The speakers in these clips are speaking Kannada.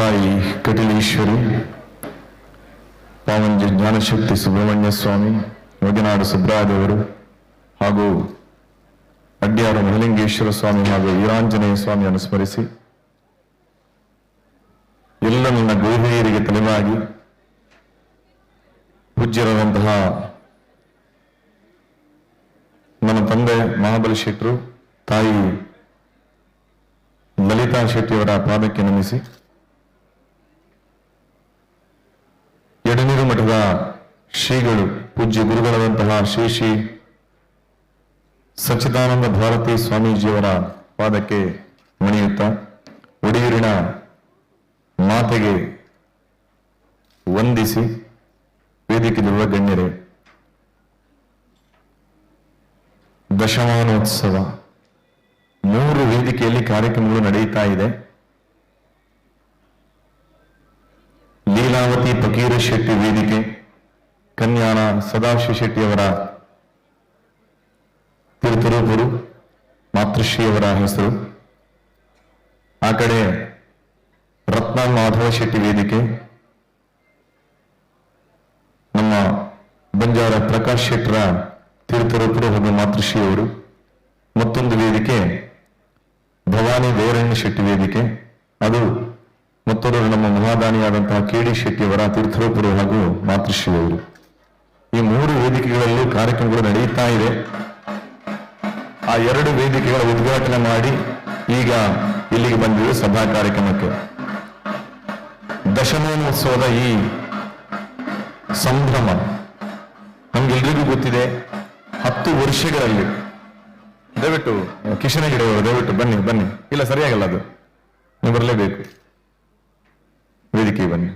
ತಾಯಿ ಕಟಿಲೀಶ್ವರಿ, ಪಾವಂಜಿ ಜ್ಞಾನಶಕ್ತಿ ಸುಬ್ರಹ್ಮಣ್ಯ ಸ್ವಾಮಿ ಯೋಗಿನಾಡು ಸುಬ್ರಾದೇವರು ಹಾಗೂ ಅಡ್ಡಿಯಾರ ಮಹಲಿಂಗೇಶ್ವರ ಸ್ವಾಮಿ ಹಾಗೂ ವೀರಾಂಜನೇಯ ಸ್ವಾಮಿಯನ್ನು ಸ್ಮರಿಸಿ, ಎಲ್ಲ ನನ್ನ ಗುರುಹಿರಿಯರಿಗೆ ತಲೆಮಾಗಿ ಪೂಜ್ಯರಾದಂತಹ ನನ್ನ ತಂದೆ ಮಹಾಬಲಿ ಶೆಟ್ಟರು ತಾಯಿ ಲಲಿತಾ ಶೆಟ್ಟಿಯವರ ಪಾದಕ್ಕೆ ನಮಿಸಿ ಎಡನೀರು ಶ್ರೀಗಳು ಪೂಜ್ಯ ಗುರುಗಳಾದಂತಹ ಶ್ರೀ ಶ್ರೀ ಸಚ್ಚಿದಾನಂದ ಭಾರತಿ ಸ್ವಾಮೀಜಿಯವರ ಪಾದಕ್ಕೆ ಮಣಿಯುತ್ತಾ ಒಡಿಯೂರಿನ ಮಾತೆಗೆ ವಂದಿಸಿ ವೇದಿಕೆಯಲ್ಲಿರುವ ಗಣ್ಯರೆ, ದಶಮಾನೋತ್ಸವ. ಮೂರು ವೇದಿಕೆಯಲ್ಲಿ ಕಾರ್ಯಕ್ರಮಗಳು ನಡೆಯುತ್ತಾ ಇದೆ. ಲೀಲಾವತಿ ಫಕೀರ ಶೆಟ್ಟಿ ವೇದಿಕೆ, ಕನ್ಯಾನ ಸದಾಶಿವ ಶೆಟ್ಟಿಯವರ ಮಾತೃಶ್ರೀ ಮಾತೃಶ್ರೀಯವರ ಹೆಸರು. ಆ ಕಡೆ ರತ್ನ ಮಾಧವ ಶೆಟ್ಟಿ ವೇದಿಕೆ, ನಮ್ಮ ಬಂಜಾರ ಪ್ರಕಾಶ್ ಶೆಟ್ಟರ ತೀರ್ಥರೂಪರು ಹಾಗೂ ಮಾತೃಶ್ರೀಯವರು ಮತ್ತೊಂದು ವೇದಿಕೆ, ಭವಾನಿ ದೇವರಣ್ಣ ಶೆಟ್ಟಿ ವೇದಿಕೆ. ಅದು ಮತ್ತೊಬ್ಬರು ನಮ್ಮ ಮಹಾದಾನಿಯಾದಂತಹ ಕೆ ಡಿ ಶೆಟ್ಟಿಯವರ ತೀರ್ಥರೂಪರು ಹಾಗೂ ಮಾತೃಶ್ರೀಯವರು. ಈ ಮೂರು ವೇದಿಕೆಗಳಲ್ಲಿ ಕಾರ್ಯಕ್ರಮಗಳು ನಡೆಯುತ್ತಾ ಇದೆ. ಆ ಎರಡು ವೇದಿಕೆಗಳ ಉದ್ಘಾಟನೆ ಮಾಡಿ ಈಗ ಇಲ್ಲಿಗೆ ಬಂದಿದೆ ಸಭಾ ಕಾರ್ಯಕ್ರಮಕ್ಕೆ. ದಶಮಾನೋತ್ಸವದ ಈ ಸಂಭ್ರಮ ನಮ್ಗೆಲ್ರಿಗೂ ಗೊತ್ತಿದೆ. ಹತ್ತು ವರ್ಷಗಳಲ್ಲಿ. ದಯವಿಟ್ಟು ಕಿಶನ ಗಿಡವರು ದಯವಿಟ್ಟು ಬನ್ನಿ ಬನ್ನಿ. ಇಲ್ಲ, ಸರಿಯಾಗಲ್ಲ ಅದು. ನೀವು ಬರಲೇಬೇಕು. ವೇದಿಕೆ ಬನ್ನಿ.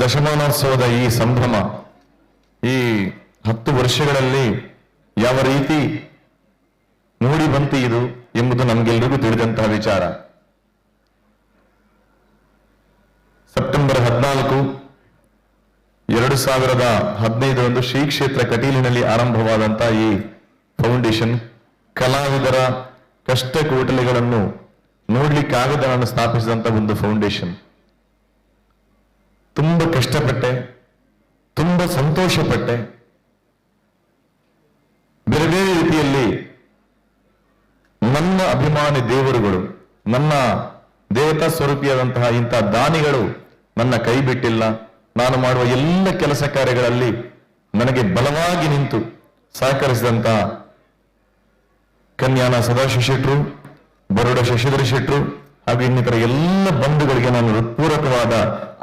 ದಶಮಾನೋತ್ಸವದ ಈ ಸಂಭ್ರಮ ಈ ಹತ್ತು ವರ್ಷಗಳಲ್ಲಿ ಯಾವ ರೀತಿ ಮೂಡಿ ಬಂತು ಇದು ಎಂಬುದು ನಮಗೆಲ್ಲರಿಗೂ ತಿಳಿದಂತಹ ವಿಚಾರ. ಸೆಪ್ಟೆಂಬರ್ ಹದಿನಾಲ್ಕು ಎರಡು ಸಾವಿರದ ಹದಿನೈದರಂದು ಶ್ರೀ ಕ್ಷೇತ್ರ ಕಟೀಲಿನಲ್ಲಿ ಆರಂಭವಾದಂತಹ ಈ ಫೌಂಡೇಶನ್ ಕಲಾವಿದರ ಕಷ್ಟ ಕೋಟಲೆಗಳನ್ನು ನೋಡ್ಲಿಕ್ಕಾಗದನ್ನು ಸ್ಥಾಪಿಸಿದಂತ ಒಂದು ಫೌಂಡೇಶನ್ ತುಂಬಾ ಕಷ್ಟಪಟ್ಟೆ, ತುಂಬಾ ಸಂತೋಷಪಟ್ಟೆ. ಬೇರೆ ಬೇರೆ ರೀತಿಯಲ್ಲಿ ನನ್ನ ಅಭಿಮಾನಿ ದೇವರುಗಳು, ನನ್ನ ದೇವತಾ ಸ್ವರೂಪಿಯಾದಂತಹ ಇಂತಹ ದಾನಿಗಳು ನನ್ನ ಕೈ ಬಿಟ್ಟಿಲ್ಲ. ನಾನು ಮಾಡುವ ಎಲ್ಲ ಕೆಲಸ ಕಾರ್ಯಗಳಲ್ಲಿ ನನಗೆ ಬಲವಾಗಿ ನಿಂತು ಸಹಕರಿಸಿದಂತ ಕನ್ಯಾನ ಸದಾಶಿವ ಶೆಟ್ರು ಬರೋಡ ಶಶಿಧರ ಶೆಟ್ಟರು ಹಾಗೂ ಇನ್ನಿತರ ಎಲ್ಲ ಬಂಧುಗಳಿಗೆ ನಾನು ಹೃತ್ಪೂರ್ವಕವಾದ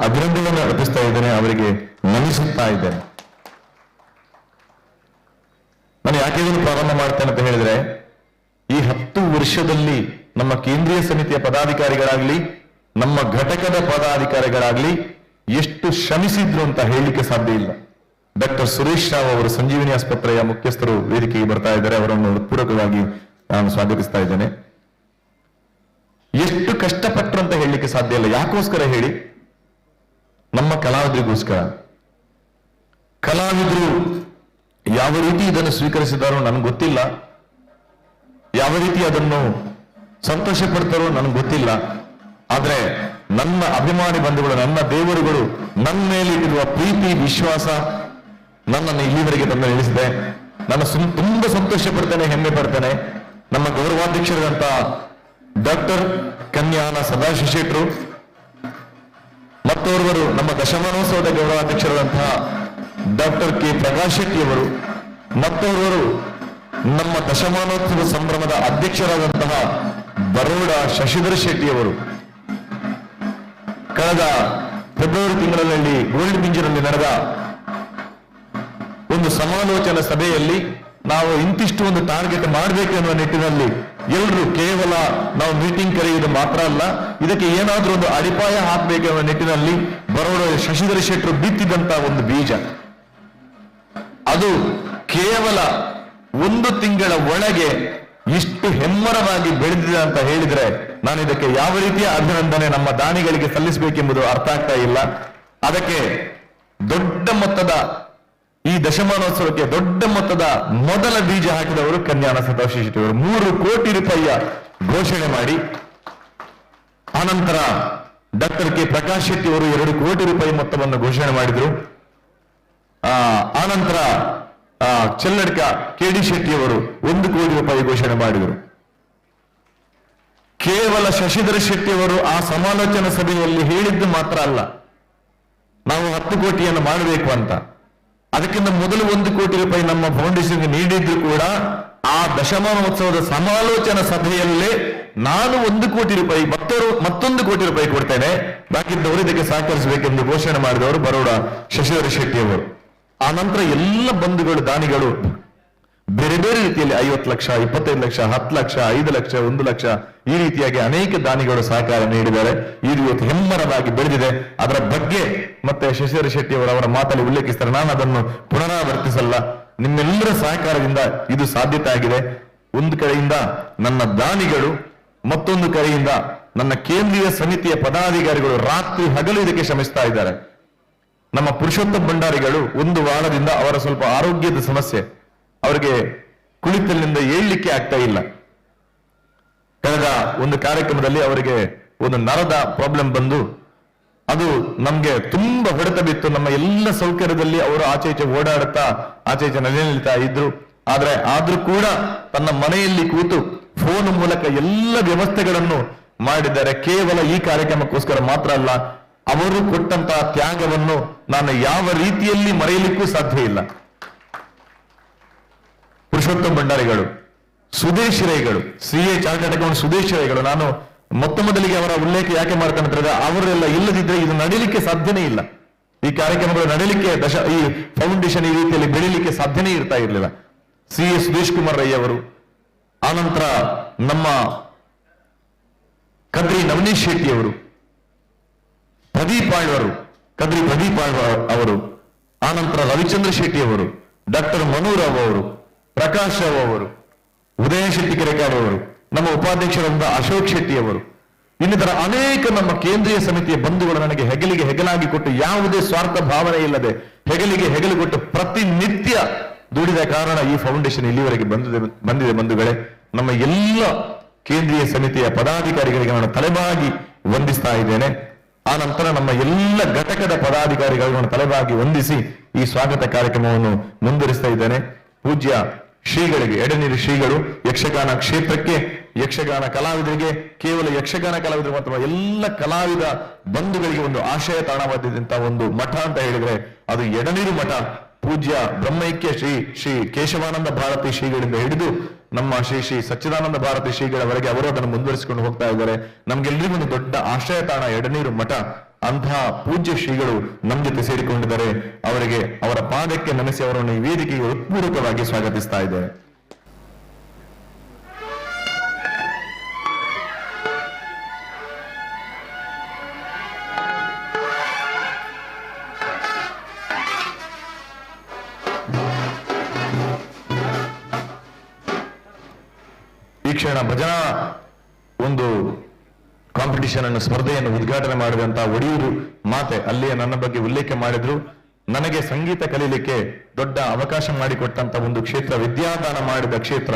ಅಭಿನಂದನೆ ಅರ್ಪಿಸ್ತಾ ಇದ್ದೇನೆ, ಅವರಿಗೆ ನಮಿಸುತ್ತಾ ಇದ್ದೇನೆ. ನಾನು ಯಾಕೆ ಇದನ್ನು ಪ್ರಾರಂಭ ಮಾಡ್ತೇನೆ ಅಂತ ಹೇಳಿದ್ರೆ, ಈ ಹತ್ತು ವರ್ಷದಲ್ಲಿ ನಮ್ಮ ಕೇಂದ್ರೀಯ ಸಮಿತಿಯ ಪದಾಧಿಕಾರಿಗಳಾಗ್ಲಿ, ನಮ್ಮ ಘಟಕದ ಪದಾಧಿಕಾರಿಗಳಾಗ್ಲಿ ಎಷ್ಟು ಶ್ರಮಿಸಿದ್ರು ಅಂತ ಹೇಳಲಿಕ್ಕೆ ಸಾಧ್ಯ ಇಲ್ಲ. ಡಾಕ್ಟರ್ ಸುರೇಶ್ ರಾವ್ ಅವರು ಸಂಜೀವಿನಿ ಆಸ್ಪತ್ರೆಯ ಮುಖ್ಯಸ್ಥರು ವೇದಿಕೆಗೆ ಬರ್ತಾ ಇದ್ದಾರೆ, ಅವರನ್ನು ಹೃತ್ಪೂರ್ವಕವಾಗಿ ನಾನು ಸ್ವಾಗತಿಸ್ತಾ ಇದ್ದೇನೆ. ಎಷ್ಟು ಕಷ್ಟಪಟ್ಟರು ಅಂತ ಹೇಳಲಿಕ್ಕೆ ಸಾಧ್ಯ ಇಲ್ಲ. ಯಾಕೋಸ್ಕರ ಹೇಳಿ? ನಮ್ಮ ಕಲಾವಿದರಿಗೋಸ್ಕರ. ಕಲಾವಿದರು ಯಾವ ರೀತಿ ಇದನ್ನು ಸ್ವೀಕರಿಸಿದಾರೋ ನನಗೆ ಗೊತ್ತಿಲ್ಲ. ಯಾವ ರೀತಿ ಅದನ್ನು ಸಂತೋಷ ಪಡ್ತಾರೋ ನನಗೆ ಗೊತ್ತಿಲ್ಲ. ಆದರೆ ನನ್ನ ಅಭಿಮಾನಿ ಬಂಧುಗಳು, ನನ್ನ ದೇವರುಗಳು ನನ್ನ ಮೇಲೆ ಇಟ್ಟಿರುವ ಪ್ರೀತಿ, ವಿಶ್ವಾಸ ನನ್ನನ್ನು ಇಲ್ಲಿವರೆಗೆ ತಂದು ನಿಲ್ಲಿಸಿದೆ. ನಾನು ಸುಮ್, ತುಂಬಾ ಸಂತೋಷ ಪಡ್ತೇನೆ ಹೆಮ್ಮೆ ಪಡ್ತೇನೆ. ನಮ್ಮ ಗೌರವಾಧ್ಯಕ್ಷರಾದಂತ ಡಾಕ್ಟರ್ ಕನ್ಯಾನ ಸದಾಶಿ ಶೆಟ್ರು ಮತ್ತೋರ್ವರು ನಮ್ಮ ದಶಮಾನೋತ್ಸವದ ಗೌರವಾಧ್ಯಕ್ಷರಾದಂತಹ ಡಾಕ್ಟರ್ ಕೆ ಪ್ರಕಾಶ್ ಶೆಟ್ಟಿಯವರು ಮತ್ತೋರ್ವರು ನಮ್ಮ ದಶಮಾನೋತ್ಸವ ಸಂಭ್ರಮದ ಅಧ್ಯಕ್ಷರಾದಂತಹ ಬರೋಡ ಶಶಿಧರ್ ಶೆಟ್ಟಿಯವರು ಕಳೆದ ಫೆಬ್ರವರಿ ತಿಂಗಳಲ್ಲಿ ಗೋಲ್ಡ್ ಮಿಂಜಿನಲ್ಲಿ ನಡೆದ ಒಂದು ಸಮಾಲೋಚನಾ ಸಭೆಯಲ್ಲಿ ನಾವು ಇಂತಿಷ್ಟು ಒಂದು ಟಾರ್ಗೆಟ್ ಮಾಡಬೇಕು ಎನ್ನುವ ನಿಟ್ಟಿನಲ್ಲಿ ಎಲ್ಲರೂ ಕೇವಲ ನಾವು ಮೀಟಿಂಗ್ ಕರೆಯುವುದು ಮಾತ್ರ ಅಲ್ಲ, ಇದಕ್ಕೆ ಏನಾದ್ರೂ ಒಂದು ಅಡಿಪಾಯ ಹಾಕಬೇಕು ಎನ್ನುವ ನಿಟ್ಟಿನಲ್ಲಿ ಬರೋಡ ಶಶಿಧರ ಶೆಟ್ಟರು ಬಿತ್ತಿದಂತ ಒಂದು ಬೀಜ. ಅದು ಕೇವಲ ಒಂದು ತಿಂಗಳ ಒಳಗೆ ಇಷ್ಟು ಹೆಮ್ಮರವಾಗಿ ಬೆಳೆದಿದೆ ಅಂತ ಹೇಳಿದ್ರೆ ನಾನು ಇದಕ್ಕೆ ಯಾವ ರೀತಿಯ ಅಭಿನಂದನೆ ನಮ್ಮ ದಾನಿಗಳಿಗೆ ಸಲ್ಲಿಸಬೇಕೆಂಬುದು ಅರ್ಥ ಆಗ್ತಾ ಇಲ್ಲ. ಅದಕ್ಕೆ ದೊಡ್ಡ ಮೊತ್ತದ ಈ ದಶಮಾನೋತ್ಸವಕ್ಕೆ ದೊಡ್ಡ ಮೊತ್ತದ ಮೊದಲ ಬೀಜ ಹಾಕಿದವರು ಕನ್ಯಾನ ಸತೋಷಿ ಶೆಟ್ಟಿ ಅವರು ಮೂರು ಕೋಟಿ ರೂಪಾಯಿಯ ಘೋಷಣೆ ಮಾಡಿ. ಆನಂತರ ಡಾಕ್ಟರ್ ಕೆ ಪ್ರಕಾಶ್ ಶೆಟ್ಟಿ ಅವರು ಎರಡು ಕೋಟಿ ರೂಪಾಯಿ ಮೊತ್ತವನ್ನು ಘೋಷಣೆ ಮಾಡಿದರು. ಆನಂತರ ಚೆಲ್ಲಡ್ಕ ಕೆ ಡಿ ಶೆಟ್ಟಿ ಅವರು ಒಂದು ಕೋಟಿ ರೂಪಾಯಿ ಘೋಷಣೆ ಮಾಡಿದರು. ಕೇವಲ ಶಶಿಧರ ಶೆಟ್ಟಿ ಅವರು ಆ ಸಮಾಲೋಚನಾ ಸಭೆಯಲ್ಲಿ ಹೇಳಿದ್ದು ಮಾತ್ರ ಅಲ್ಲ. ನಾವು ಹತ್ತು ಕೋಟಿಯನ್ನು ಮಾಡಬೇಕು ಅಂತ. ಅದಕ್ಕಿಂತ ಮೊದಲು ಒಂದು ಕೋಟಿ ರೂಪಾಯಿ ನಮ್ಮ ಫೌಂಡೇಶನ್ಗೆ ನೀಡಿದ್ರು ಕೂಡ ಆ ದಶಮಾನೋತ್ಸವದ ಸಮಾಲೋಚನಾ ಸಭೆಯಲ್ಲೇ ನಾನು ಒಂದು ಕೋಟಿ ರೂಪಾಯಿ, ಮತ್ತೊರು ಮತ್ತೊಂದು ಕೋಟಿ ರೂಪಾಯಿ ಕೊಡ್ತೇನೆ. ಬಾಕಿದ್ದವರು ಇದಕ್ಕೆ ಸಹಕರಿಸಬೇಕೆಂದು ಘೋಷಣೆ ಮಾಡಿದವರು ಬರೋಡ ಶಶಿಧರ ಶೆಟ್ಟಿ ಅವರು ಆ ನಂತರ ಎಲ್ಲ ಬಂಧುಗಳು, ದಾನಿಗಳು ಬೇರೆ ಬೇರೆ ರೀತಿಯಲ್ಲಿ ಐವತ್ತು ಲಕ್ಷ, ಇಪ್ಪತ್ತೈದು ಲಕ್ಷ, ಹತ್ತು ಲಕ್ಷ, ಐದು ಲಕ್ಷ, ಒಂದು ಲಕ್ಷ ಈ ರೀತಿಯಾಗಿ ಅನೇಕ ದಾನಿಗಳು ಸಹಕಾರ ನೀಡಿದ್ದಾರೆ. ಇದು ಇವತ್ತು ಹೆಮ್ಮರವಾಗಿ ಬೆಳೆದಿದೆ. ಅದರ ಬಗ್ಗೆ ಮತ್ತೆ ಶಶಿಧರ ಶೆಟ್ಟಿ ಅವರು ಅವರ ಮಾತಲ್ಲಿ ಉಲ್ಲೇಖಿಸ್ತಾರೆ ನಾನು ಅದನ್ನು ಪುನರಾವರ್ತಿಸಲ್ಲ. ನಿಮ್ಮೆಲ್ಲರ ಸಹಕಾರದಿಂದ ಇದು ಸಾಧ್ಯತೆ ಆಗಿದೆ. ಒಂದು ಕಡೆಯಿಂದ ನನ್ನ ದಾನಿಗಳು, ಮತ್ತೊಂದು ಕಡೆಯಿಂದ ನನ್ನ ಕೇಂದ್ರೀಯ ಸಮಿತಿಯ ಪದಾಧಿಕಾರಿಗಳು ರಾತ್ರಿ ಹಗಲು ಇದಕ್ಕೆ ಶ್ರಮಿಸ್ತಾ ಇದ್ದಾರೆ. ನಮ್ಮ ಪುರುಷೋತ್ತಮ ಭಂಡಾರಿಗಳು ಒಂದು ವಾರದಿಂದ ಅವರ ಸ್ವಲ್ಪ ಆರೋಗ್ಯದ ಸಮಸ್ಯೆ. ಅವರಿಗೆ ಕುಳಿತಲ್ಲಿಂದ ಏಳ್ಲಿಕ್ಕೆ ಆಗ್ತಾ ಇಲ್ಲ. ಕಳೆದ ಒಂದು ಕಾರ್ಯಕ್ರಮದಲ್ಲಿ ಅವರಿಗೆ ಒಂದು ನರದ ಪ್ರಾಬ್ಲಮ್ ಬಂದು, ಅದು ನಮ್ಗೆ ತುಂಬಾ ಹೊಡೆತ ಬಿತ್ತು. ನಮ್ಮ ಎಲ್ಲ ಸೌಕರ್ಯದಲ್ಲಿ ಅವರು ಆಚೆ ಈಚೆ ಓಡಾಡುತ್ತಾ, ಆಚೆ ಈಚೆ ನೆಲೆನಿಲ್ತಾ ಇದ್ರು. ಆದ್ರೆ ಆದ್ರೂ ಕೂಡ ತನ್ನ ಮನೆಯಲ್ಲಿ ಕೂತು ಫೋನ್ ಮೂಲಕ ಎಲ್ಲ ವ್ಯವಸ್ಥೆಗಳನ್ನು ಮಾಡಿದ್ದಾರೆ. ಕೇವಲ ಈ ಕಾರ್ಯಕ್ರಮಕ್ಕೋಸ್ಕರ ಮಾತ್ರ ಅಲ್ಲ, ಅವರು ಕೊಟ್ಟಂತಹ ತ್ಯಾಗವನ್ನು ನಾನು ಯಾವ ರೀತಿಯಲ್ಲಿ ಮರೆಯಲಿಕ್ಕೂ ಸಾಧ್ಯ ಇಲ್ಲ. ಪುರುಷೋತ್ತಮ ಭಂಡಾರಿಗಳು Sudesh ರೈಗಳು C A chartered account Sudesh ರೈಗಳು, ನಾನು ಮೊತ್ತ ಮೊದಲಿಗೆ ಅವರ ಉಲ್ಲೇಖ ಯಾಕೆ ಹೇಳಿದ್ರೆ, ಅವರೆಲ್ಲ ಇಲ್ಲದಿದ್ರೆ ಇದು ನಡೀಲಿಕ್ಕೆ ಸಾಧ್ಯನೇ ಇಲ್ಲ. ಈ ಕಾರ್ಯಕ್ರಮಗಳು ನಡೀಲಿಕ್ಕೆ ದಶ, ಈ ಫೌಂಡೇಶನ್ ಈ ರೀತಿಯಲ್ಲಿ ಬೆಳೀಲಿಕ್ಕೆ ಸಾಧ್ಯನೇ ಇರ್ತಾ ಇರಲಿಲ್ಲ. ಸಿ ಎ ಸುದೇಶ್ ಕುಮಾರ್ ರೈ ಅವರು, ಆನಂತರ ನಮ್ಮ ಕದ್ರಿ ನವನೀಶ್ ಶೆಟ್ಟಿ ಅವರು, ಪ್ರದೀಪ್ ಆಳ್ವರು ಕದ್ರಿ ಪ್ರದೀಪ್ ಆಳ್ವ ಅವರು, ಆನಂತರ ರವಿಚಂದ್ರ ಶೆಟ್ಟಿ ಅವರು, ಡಾಕ್ಟರ್ ಮನೋರಾವ್ ಅವರು ಪ್ರಕಾಶ್ ರಾವ್ ಅವರು, ಉದಯ ಶೆಟ್ಟಿ ಕೆರೆಕಾಡ್ ಅವರು, ನಮ್ಮ ಉಪಾಧ್ಯಕ್ಷರಾದ ಅಶೋಕ್ ಶೆಟ್ಟಿ ಅವರು, ಇನ್ನಿತರ ಅನೇಕ ನಮ್ಮ ಕೇಂದ್ರೀಯ ಸಮಿತಿಯ ಬಂಧುಗಳು ನನಗೆ ಹೆಗಲಿಗೆ ಹೆಗಲಾಗಿ ಕೊಟ್ಟು ಯಾವುದೇ ಸ್ವಾರ್ಥ ಭಾವನೆ ಇಲ್ಲದೆ ಹೆಗಲಿಗೆ ಹೆಗಲು ಕೊಟ್ಟು ಪ್ರತಿನಿತ್ಯ ದುಡಿದ ಕಾರಣ ಈ ಫೌಂಡೇಶನ್ ಇಲ್ಲಿವರೆಗೆ ಬಂದಿದೆ ಬಂದಿದೆ ಬಂಧುಗಳೇ. ನಮ್ಮ ಎಲ್ಲ ಕೇಂದ್ರೀಯ ಸಮಿತಿಯ ಪದಾಧಿಕಾರಿಗಳಿಗೆ ನಾನು ತಲೆಬಾಗಿ ವಂದಿಸ್ತಾ ಇದ್ದೇನೆ. ಆ ನಂತರ ನಮ್ಮ ಎಲ್ಲ ಘಟಕದ ಪದಾಧಿಕಾರಿಗಳನ್ನು ತಲೆಬಾಗಿ ವಂದಿಸಿ ಈ ಸ್ವಾಗತ ಕಾರ್ಯಕ್ರಮವನ್ನು ಮುಂದುವರಿಸ್ತಾ ಇದ್ದೇನೆ. ಪೂಜ್ಯ ಶ್ರೀಗಳಿಗೆ, ಎಡನೀರು ಶ್ರೀಗಳು, ಯಕ್ಷಗಾನ ಕ್ಷೇತ್ರಕ್ಕೆ, ಯಕ್ಷಗಾನ ಕಲಾವಿದರಿಗೆ, ಕೇವಲ ಯಕ್ಷಗಾನ ಕಲಾವಿದರು ಮಾತ್ರ ಎಲ್ಲ ಕಲಾವಿದ ಬಂಧುಗಳಿಗೆ ಒಂದು ಆಶಯ ತಾಣವಾದಂತಹ ಒಂದು ಮಠ ಅಂತ ಹೇಳಿದ್ರೆ ಅದು ಎಡನೀರು ಮಠ. ಪೂಜ್ಯ ಬ್ರಹ್ಮೈಕ್ಯ ಶ್ರೀ ಶ್ರೀ ಕೇಶವಾನಂದ ಭಾರತಿ ಶ್ರೀಗಳಿಂದ ಹಿಡಿದು ನಮ್ಮ ಶ್ರೀ ಶ್ರೀ ಸಚ್ಚಿದಾನಂದ ಭಾರತಿ ಶ್ರೀಗಳವರೆಗೆ ಅವರು ಅದನ್ನು ಮುಂದುವರಿಸಿಕೊಂಡು ಹೋಗ್ತಾ ಇದ್ದಾರೆ. ನಮ್ಗೆಲ್ಲರಿಗೂ ಒಂದು ದೊಡ್ಡ ಆಶ್ರಯ ತಾಣ ಎಡನೀರು ಮಠ. ಅಂತಹ ಪೂಜ್ಯ ಶ್ರೀಗಳು ನಮ್ಮ ಜೊತೆ ಸೇರಿಕೊಂಡಿದ್ದಾರೆ. ಅವರಿಗೆ ಅವರ ಪಾದಕ್ಕೆ ನೆನೆಸಿ ಅವರನ್ನು ಈ ವೇದಿಕೆಗೆ ಉತ್ಪೂರ್ವಕವಾಗಿ ಸ್ವಾಗತಿಸ್ತಾ ಇದೆ. ಈ ಕ್ಷಣ ಭಜನಾ ಒಂದು ಕಾಂಪಿಟಿಷನ್ ಸ್ಪರ್ಧೆಯನ್ನು ಉದ್ಘಾಟನೆ ಮಾಡಿದಂತಹ ಒಡಿಯೂರು ಮಾತೆ ಅಲ್ಲಿಯೇ ನನ್ನ ಬಗ್ಗೆ ಉಲ್ಲೇಖ ಮಾಡಿದ್ರು. ನನಗೆ ಸಂಗೀತ ಕಲೀಲಿಕ್ಕೆ ದೊಡ್ಡ ಅವಕಾಶ ಮಾಡಿಕೊಟ್ಟಂತ ಒಂದು ಕ್ಷೇತ್ರ, ವಿದ್ಯಾದಾನ ಮಾಡಿದ ಕ್ಷೇತ್ರ.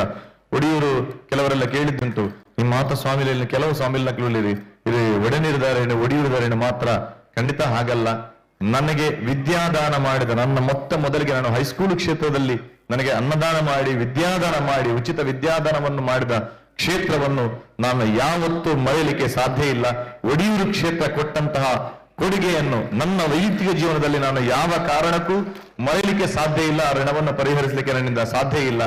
ಒಡಿಯೂರು ಕೆಲವರೆಲ್ಲ ಕೇಳಿದ್ದುಂಟು, ಈ ಮಾತ ಸ್ವಾಮಿಲಿ ಕೆಲವು ಸ್ವಾಮಿಲಿನ ಇದು ಒಡನಿರಿದಾರೇನು ಒಡಿಯೂರಿದಾರೇನು ಮಾತ್ರ? ಖಂಡಿತ ಹಾಗಲ್ಲ. ನನಗೆ ವಿದ್ಯಾದಾನ ಮಾಡಿದ ನನ್ನ ಮೊತ್ತ ಮೊದಲಿಗೆ ನಾನು ಹೈಸ್ಕೂಲ್ ಕ್ಷೇತ್ರದಲ್ಲಿ ನನಗೆ ಅನ್ನದಾನ ಮಾಡಿ, ವಿದ್ಯಾದಾನ ಮಾಡಿ, ಉಚಿತ ವಿದ್ಯಾದಾನವನ್ನು ಮಾಡಿದ ಕ್ಷೇತ್ರವನ್ನು ನಾನು ಯಾವತ್ತೂ ಮರೆಯಲಿಕ್ಕೆ ಸಾಧ್ಯ ಇಲ್ಲ. ಒಡಿಯೂರು ಕ್ಷೇತ್ರ ಕೊಟ್ಟಂತಹ ಕೊಡುಗೆಯನ್ನು ನನ್ನ ವೈಯಕ್ತಿಕ ಜೀವನದಲ್ಲಿ ನಾನು ಯಾವ ಕಾರಣಕ್ಕೂ ಮರೆಯಲಿಕ್ಕೆ ಸಾಧ್ಯ ಇಲ್ಲ. ಆ ಋಣವನ್ನು ಪರಿಹರಿಸಲಿಕ್ಕೆ ನನ್ನಿಂದ ಸಾಧ್ಯ ಇಲ್ಲ.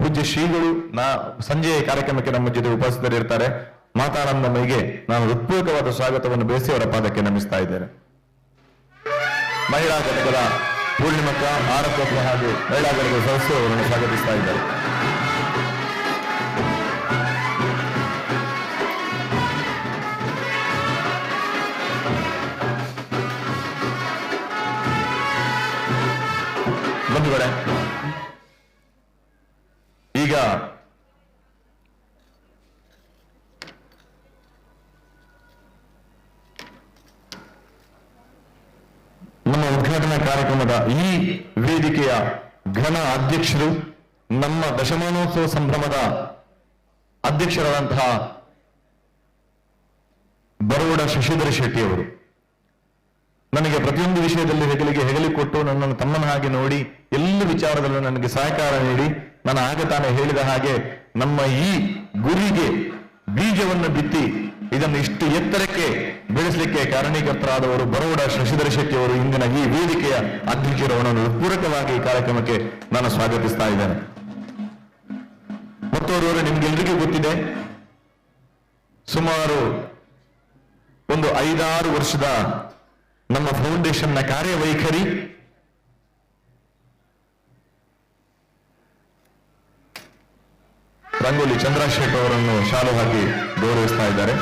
ಪೂಜ್ಯ ಶ್ರೀಗಳು, ನಾ ಸಂಜೆಯ ಕಾರ್ಯಕ್ರಮಕ್ಕೆ ನಮ್ಮ ಜೊತೆ ಉಪಸ್ಥಿತರಿರ್ತಾರೆ. ಮಾತಾನಂದಮೈಗೆ ನಾನು ಹೃತ್ಪೂರ್ವಕವಾದ ಸ್ವಾಗತವನ್ನು ಬೇಸಿ ಅವರ ಪಾದಕ್ಕೆ ನಮಿಸ್ತಾ ಇದ್ದೇನೆ. ಮಹಿಳಾ ಘಟಕದ ಪೂರ್ಣಿಮಕ್ಕ ಆರತ್ವ ಹಾಗೂ ಮಹಿಳಾ ಘಟಕದ ಸದಸ್ಯರು ಅವರನ್ನು ಸ್ವಾಗತಿಸ್ತಾ ಇದ್ದಾರೆ. ಬಂಧುಗಳೇ, ಈಗ ನಮ್ಮ ಉದ್ಘಾಟನಾ ಕಾರ್ಯಕ್ರಮದ ಈ ವೇದಿಕೆಯ ಘನ ಅಧ್ಯಕ್ಷರು, ನಮ್ಮ ದಶಮಾನೋತ್ಸವ ಸಂಭ್ರಮದ ಅಧ್ಯಕ್ಷರಾದಂತಹ ಬರೋಡ ಶಶಿಧರ ಶೆಟ್ಟಿ ಅವರು. ನನಗೆ ಪ್ರತಿಯೊಂದು ವಿಷಯದಲ್ಲಿ ಹೆಗಲಿಗೆ ಹೆಗಲಿ ಕೊಟ್ಟು ನನ್ನನ್ನು ತಮ್ಮನ ಹಾಗೆ ನೋಡಿ, ಎಲ್ಲ ವಿಚಾರದಲ್ಲೂ ನನಗೆ ಸಹಕಾರ ನೀಡಿ, ನಾನು ಆಗ ತಾನೇ ಹೇಳಿದ ಹಾಗೆ ನಮ್ಮ ಈ ಗುರಿಗೆ ಬೀಜವನ್ನು ಬಿತ್ತಿ, ಇದನ್ನು ಇಷ್ಟು ಎತ್ತರಕ್ಕೆ ಬೆಳೆಸಲಿಕ್ಕೆ ಕಾರಣೀಕರ್ತರಾದವರು ಬರೋಡ ಶಶಿಧರ ಶೆಟ್ಟಿ ಅವರು ಇಂದಿನ ಈ ವೇದಿಕೆಯ ಅಧ್ಯಕ್ಷರು ಅವರನ್ನು ಪೂರಕವಾಗಿ ಈ ಕಾರ್ಯಕ್ರಮಕ್ಕೆ ನಾನು ಸ್ವಾಗತಿಸ್ತಾ ಇದ್ದೇನೆ. ಮತ್ತೋರ್ವರು ನಿಮ್ಗೆಲ್ರಿಗೂ ಗೊತ್ತಿದೆ. ಸುಮಾರು ಒಂದು ಐದಾರು ವರ್ಷದ ನಮ್ಮ ಫೌಂಡೇಶನ್ನ ಕಾರ್ಯವೈಖರಿ. ರಂಗೋಲಿ ಚಂದ್ರಶೇಖರ್ ಅವರನ್ನು ಶಾಲು ಹಾಕಿ ಗೌರವಿಸ್ತಾ ಇದ್ದಾರೆ.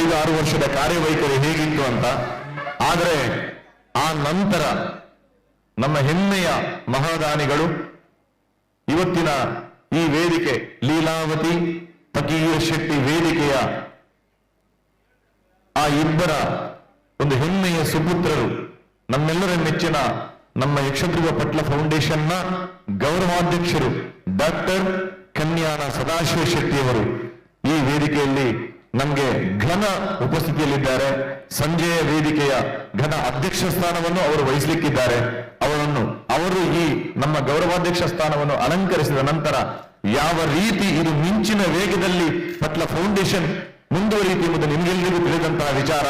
ಐದು ಆರು ವರ್ಷದ ಕಾರ್ಯವೈಖರಿ ಹೇಗಿತ್ತು ಅಂತ. ಆದರೆ ಆ ನಂತರ ನಮ್ಮ ಹೆಮ್ಮೆಯ ಮಹಾದಾನಿಗಳು ಇವತ್ತಿನ ಈ ವೇದಿಕೆ ಲೀಲಾವತಿ ಪಕೀರ ಶೆಟ್ಟಿ ವೇದಿಕೆಯ ಆ ಇಬ್ಬರ ಒಂದು ಹೆಮ್ಮೆಯ ಸುಪುತ್ರರು, ನಮ್ಮೆಲ್ಲರ ಮೆಚ್ಚಿನ ನಮ್ಮ ಯಕ್ಷಧ್ರುವ ಪಟ್ಲ ಫೌಂಡೇಶನ್ನ ಗೌರವಾಧ್ಯಕ್ಷರು ಡಾಕ್ಟರ್ ಕನ್ಯಾನ ಸದಾಶಿವ ಶೆಟ್ಟಿಯವರು ಈ ವೇದಿಕೆಯಲ್ಲಿ ನಮಗೆ ಘನ ಉಪಸ್ಥಿತಿಯಲ್ಲಿದ್ದಾರೆ. ಸಂಜೆಯ ವೇದಿಕೆಯ ಘನ ಅಧ್ಯಕ್ಷ ಸ್ಥಾನವನ್ನು ಅವರು ವಹಿಸಲಿಕ್ಕಿದ್ದಾರೆ. ಅವರನ್ನು, ಅವರು ಈ ನಮ್ಮ ಗೌರವಾಧ್ಯಕ್ಷ ಸ್ಥಾನವನ್ನು ಅಲಂಕರಿಸಿದ ನಂತರ ಯಾವ ರೀತಿ ಇದು ಮಿಂಚಿನ ವೇಗದಲ್ಲಿ ಪಟ್ಲ ಫೌಂಡೇಶನ್ ಮುಂದುವರಿಯುತ್ತೆ ಎಂಬುದು ನಿಮಗೆಲ್ಲರಿಗೂ ತಿಳಿದಂತಹ ವಿಚಾರ.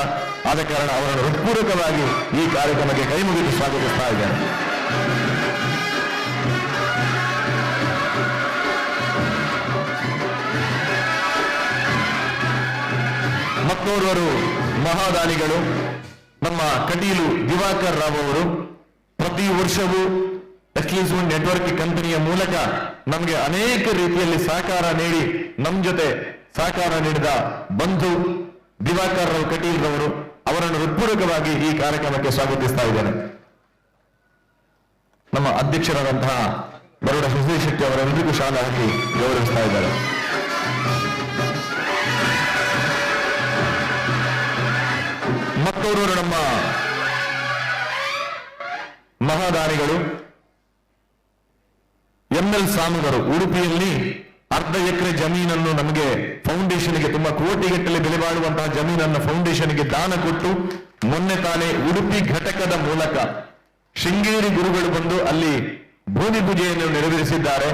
ಆದ ಕಾರಣ ಅವರನ್ನು ಹೃತ್ಪೂರ್ವಕವಾಗಿ ಈ ಕಾರ್ಯಕ್ರಮಕ್ಕೆ ಕೈ ಮುಗಿದು ಸ್ವಾಗತಿಸ್ತಾ ಇದ್ದೇನೆ. ಮತ್ತೋರ್ವರು ಮಹಾದಾನಿಗಳು. ನಮ್ಮ ಕಟೀಲು ದಿವಾಕರ್ ರಾವ್ ಅವರು ಪ್ರತಿ ವರ್ಷವೂ ಎಕ್ಸ್ಕ್ಲೂಸಿವ್ ನೆಟ್ವರ್ಕ್ ಕಂಪನಿಯ ಮೂಲಕ ನಮಗೆ ಅನೇಕ ರೀತಿಯಲ್ಲಿ ಸಹಕಾರ ನೀಡಿ ನಮ್ಮ ಜೊತೆ ಸಹಕಾರ ನೀಡಿದ ಬಂಧು ದಿವಾಕರ್ ರಾವ್ ಕಟೀಲ್ ರವರು ಅವರನ್ನು ಹೃತ್ಪೂರ್ವಕವಾಗಿ ಈ ಕಾರ್ಯಕ್ರಮಕ್ಕೆ ಸ್ವಾಗತಿಸ್ತಾ ಇದ್ದೇನೆ. ನಮ್ಮ ಅಧ್ಯಕ್ಷರಾದಂತಹ ಬರೋಡ ಶಶಿ ಶೆಟ್ಟಿ ಅವರೆಲ್ಲರಿಗೂ ಶಾಲೆ ಹಾಕಿ ಗೌರವಿಸ್ತಾ ಇದ್ದಾರೆ. ಮತ್ತೋರ್ವರು ನಮ್ಮ ಮಹಾದಾನಿಗಳು. ಎಂ ಎಲ್ ಸಾಮುಗರು ಉಡುಪಿಯಲ್ಲಿ ಅರ್ಧ ಎಕರೆ ಜಮೀನನ್ನು ನಮಗೆ ಫೌಂಡೇಶನ್ಗೆ ತುಂಬಾ ಕೋಟಿಗಟ್ಟಲೆ ಬೆಲೆ ಬಾಳುವಂತಹ ಜಮೀನನ್ನು ಫೌಂಡೇಶನ್ಗೆ ದಾನ ಕೊಟ್ಟು ಮೊನ್ನೆ ತಾನೇ ಉಡುಪಿ ಘಟಕದ ಮೂಲಕ ಶೃಂಗೇರಿ ಗುರುಗಳು ಬಂದು ಅಲ್ಲಿ ಭೂಮಿ ಪೂಜೆಯನ್ನು ನೆರವೇರಿಸಿದ್ದಾರೆ.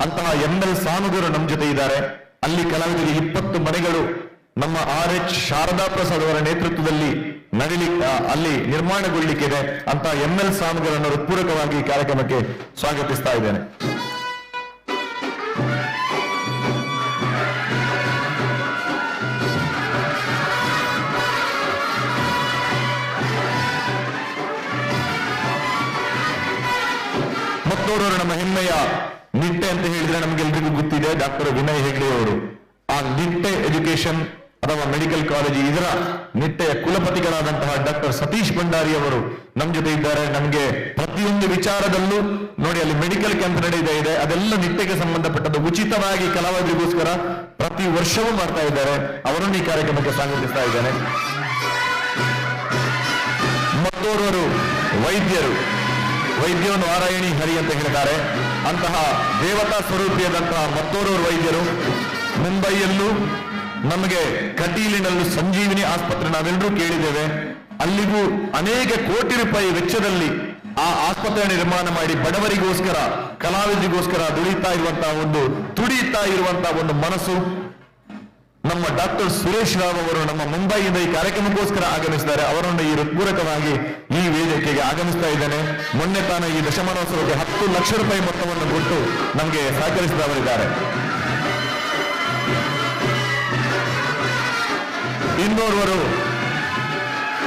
ಅಂತಹ ಎಂ ಎಲ್ ಸಾಮುಗರು ನಮ್ಮ ಜೊತೆ ಇದ್ದಾರೆ. ಅಲ್ಲಿ ಕಲಾವಿದರಿಗೆ ಇಪ್ಪತ್ತು ಮನೆಗಳು ನಮ್ಮ ಆರ್ ಎಚ್ ಶಾರದಾ ಪ್ರಸಾದ್ ಅವರ ನೇತೃತ್ವದಲ್ಲಿ ನಡೀಲಿ ಆ, ಅಲ್ಲಿ ನಿರ್ಮಾಣಗೊಳ್ಳಿಕ್ಕಿದೆ ಅಂತ ಎಂ ಎಲ್ ಸ್ವಾಮಿಗಳನ್ನು ಹೃತ್ಪೂರ್ವಕವಾಗಿ ಕಾರ್ಯಕ್ರಮಕ್ಕೆ ಸ್ವಾಗತಿಸ್ತಾ ಇದ್ದೇನೆ. ಮತ್ತೋರ್ವರು ನಮ್ಮ ಹೆಮ್ಮೆಯ ನಿಟ್ಟೆ ಅಂತ ಹೇಳಿದ್ರೆ ನಮಗೆಲ್ರಿಗೂ ಗೊತ್ತಿದೆ ಡಾಕ್ಟರ್ ವಿನಯ್ ಹೆಗ್ಡೆ ಅವರು. ಆ ನಿಟ್ಟೆ ಎಜುಕೇಶನ್ ಅಥವಾ ಮೆಡಿಕಲ್ ಕಾಲೇಜು ಇದರ ನಿಟ್ಟೆಯ ಕುಲಪತಿಗಳಾದಂತಹ ಡಾಕ್ಟರ್ ಸತೀಶ್ ಭಂಡಾರಿ ಅವರು ನಮ್ಮ ಜೊತೆ ಇದ್ದಾರೆ. ನಮಗೆ ಪ್ರತಿಯೊಂದು ವಿಚಾರದಲ್ಲೂ ನೋಡಿ, ಅಲ್ಲಿ ಮೆಡಿಕಲ್ ಕ್ಯಾಂಪ್ ನಡೆಯದೇ ಇದೆ. ಅದೆಲ್ಲ ನಿಟ್ಟೆಗೆ ಸಂಬಂಧಪಟ್ಟದ್ದು ಉಚಿತವಾಗಿ ಕಲಾವಿದರಿಗೋಸ್ಕರ ಪ್ರತಿ ವರ್ಷವೂ ಮಾಡ್ತಾ ಇದ್ದಾರೆ. ಅವರನ್ನು ಈ ಕಾರ್ಯಕ್ರಮಕ್ಕೆ ಸ್ವಾಗತಿಸ್ತಾ ಇದ್ದೇನೆ. ಮತ್ತೋರ್ವರು ವೈದ್ಯರು ವೈದ್ಯೋ ನಾರಾಯಣಿ ಹರಿ ಅಂತ ಹೇಳ್ತಾರೆ. ಅಂತಹ ದೇವತಾ ಸ್ವರೂಪಿಯಾದಂತಹ ಮತ್ತೋರ್ವರು ವೈದ್ಯರು ಮುಂಬೈಯಲ್ಲೂ ನಮಗೆ ಕಟೀಲಿನಲ್ಲಿ ಸಂಜೀವಿನಿ ಆಸ್ಪತ್ರೆ ನಾವೆಲ್ಲರೂ ಕೇಳಿದ್ದೇವೆ. ಅಲ್ಲಿಗೂ ಅನೇಕ ಕೋಟಿ ರೂಪಾಯಿ ವೆಚ್ಚದಲ್ಲಿ ಆ ಆಸ್ಪತ್ರೆ ನಿರ್ಮಾಣ ಮಾಡಿ ಬಡವರಿಗೋಸ್ಕರ, ಕಲಾವಿದರಿಗೋಸ್ಕರ ದುಡಿತಾ ಇರುವಂತಹ ಒಂದು ತುಡಿತಾ ಇರುವಂತಹ ಒಂದು ಮನಸ್ಸು. ನಮ್ಮ ಡಾಕ್ಟರ್ ಸುರೇಶ್ ರಾವ್ ಅವರು ನಮ್ಮ ಮುಂಬೈಯಿಂದ ಈ ಕಾರ್ಯಕ್ರಮಕ್ಕೋಸ್ಕರ ಆಗಮಿಸಿದ್ದಾರೆ. ಅವರನ್ನು ಈ ಪೂರಕವಾಗಿ ಈ ವೇದಿಕೆಗೆ ಆಗಮಿಸ್ತಾ ಇದ್ದೇನೆ. ಮೊನ್ನೆ ತಾನು ಈ ದಶಮಾನೋತ್ಸವಕ್ಕೆ ಹತ್ತು ಲಕ್ಷ ರೂಪಾಯಿ ಮೊತ್ತವನ್ನು ಕೊಟ್ಟು ನಮಗೆ ಸಹಕರಿಸಿದವರಿದ್ದಾರೆ. ಇನ್ನೋರ್ವರು,